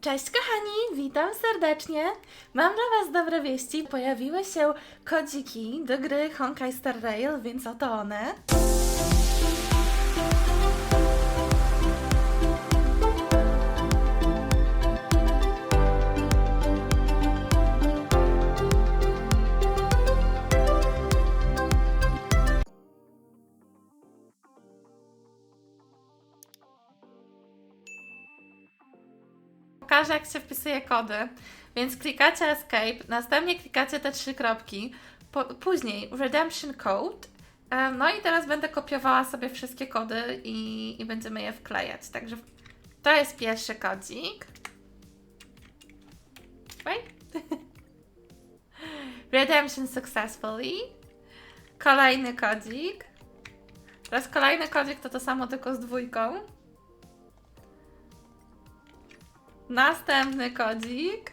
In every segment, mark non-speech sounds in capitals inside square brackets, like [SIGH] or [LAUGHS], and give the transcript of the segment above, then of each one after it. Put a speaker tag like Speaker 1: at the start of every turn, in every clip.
Speaker 1: Cześć kochani, witam serdecznie. Mam dla Was dobre wieści. Pojawiły się kodziki do gry Honkai Star Rail, więc oto one. Pokażę jak się wpisuje kody. Więc klikacie Escape, następnie klikacie te trzy kropki, po, później Redemption Code. Em, No i teraz będę kopiowała sobie wszystkie kody i, i będziemy je wklejać. Także to jest pierwszy kodzik. Wait. [LAUGHS] Redemption successfully. Kolejny kodzik. Teraz kolejny kodzik to to samo tylko z dwójką. Następny kodzik.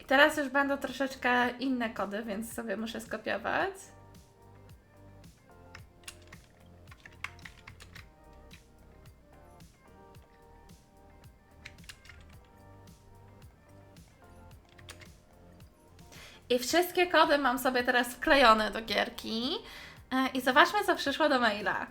Speaker 1: I teraz już będą troszeczkę inne kody, więc sobie muszę skopiować. I wszystkie kody mam sobie teraz wklejone do gierki. E, I zobaczmy, co przyszło do maila.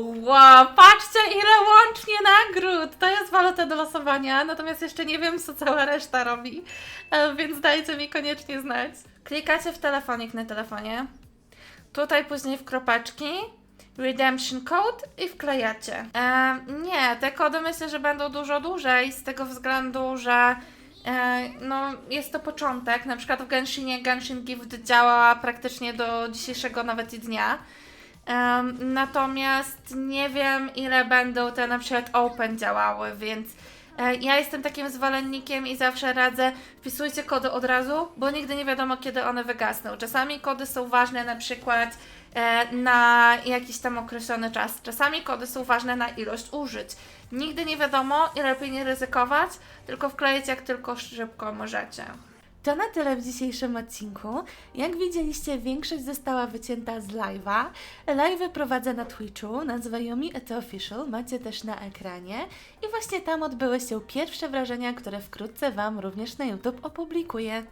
Speaker 1: Wow, patrzcie ile łącznie nagród! To jest waluta do losowania, natomiast jeszcze nie wiem, co cała reszta robi, e, więc dajcie mi koniecznie znać. Klikacie w telefonik na telefonie, tutaj później w kropeczki, redemption code i wklejacie. E, nie, te kody myślę, że będą dużo dłużej, z tego względu, że e, no, jest to początek. Na przykład w Genshinie Genshin Gift działa praktycznie do dzisiejszego nawet dnia. Em, natomiast nie wiem, ile będą te na przykład open działały, więc e, ja jestem takim zwolennikiem i zawsze radzę, wpisujcie kody od razu, bo nigdy nie wiadomo, kiedy one wygasną. Czasami kody są ważne na przykład e, na jakiś tam określony czas, czasami kody są ważne na ilość użyć. Nigdy nie wiadomo i lepiej nie ryzykować, tylko wkleić jak tylko szybko możecie. To na tyle w dzisiejszym odcinku. Jak widzieliście, większość została wycięta z live'a. Live'y prowadzę na Twitchu, nazywają mi to Official, macie też na ekranie. I właśnie tam odbyły się pierwsze wrażenia, które wkrótce Wam również na YouTube opublikuję.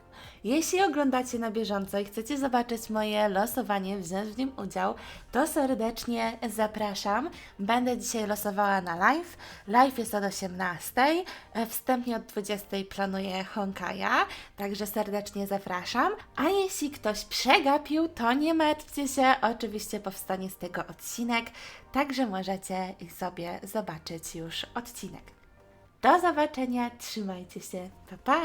Speaker 1: Jeśli oglądacie na bieżąco i chcecie zobaczyć moje losowanie, wziąć w nim udział, to serdecznie zapraszam. Będę dzisiaj losowała na live. Live jest od 18, e, wstępnie od 20 planuję Honkaja, także serdecznie zapraszam. A jeśli ktoś przegapił, to nie martwcie się, oczywiście powstanie z tego odcinek, także możecie sobie zobaczyć już odcinek. Do zobaczenia, trzymajcie się, pa pa!